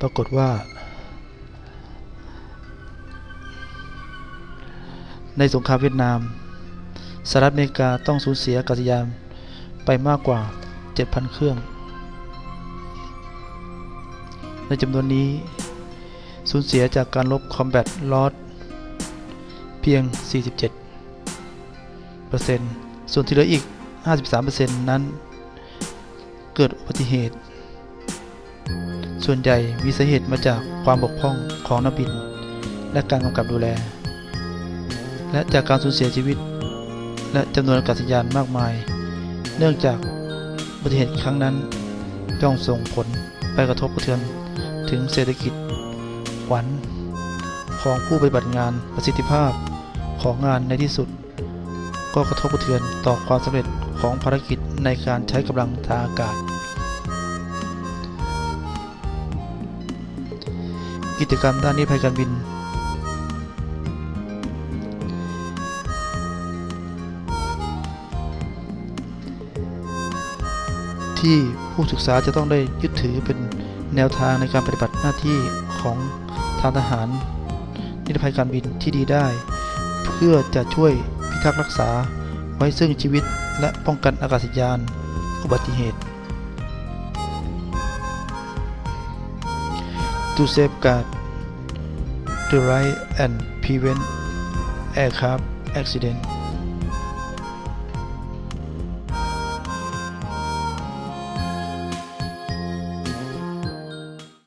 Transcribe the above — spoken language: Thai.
ปรากฏว่า ในสงครามเวียดนามสหรัฐอเมริกาต้องสูญเสียอากาศยานไปมากกว่า 7,000 เครื่อง ในจำนวนนี้สูญเสียจากการลบคอมแบทลอสเพียง 47%ส่วนที่เหลืออีก 53%นั้นเกิดอุบัติเหตุ ส่วนใหญ่มีสาเหตุมาจากความบกพร่องของนักบิน และการกำกับดูแล และจากการสูญเสียชีวิต และจำนวนอากาศยานมากมาย เนื่องจากอุบัติเหตุครั้งนั้นย่อมส่งผลไปกระทบกระเทือนถึงเศรษฐกิจขวัญของผู้ปฏิบัติงานประสิทธิภาพของงานในที่สุด ก็กระทบกระเทือนต่อความสำเร็จของภารกิจในการใช้กำลังทางอากาศ กิจกรรมด้านนิรภัยการบิน ที่ผู้ศึกษาจะต้องได้ยึดถือเป็นแนวทางในการปฏิบัติหน้าที่ของทางทหาร นิรภัยการบินที่ดีได้ เพื่อจะช่วยพิทักษ์รักษาไว้ซึ่งชีวิตและป้องกันอากาศยาน อุบัติเหตุ to safeguard the right and prevent aircraft accident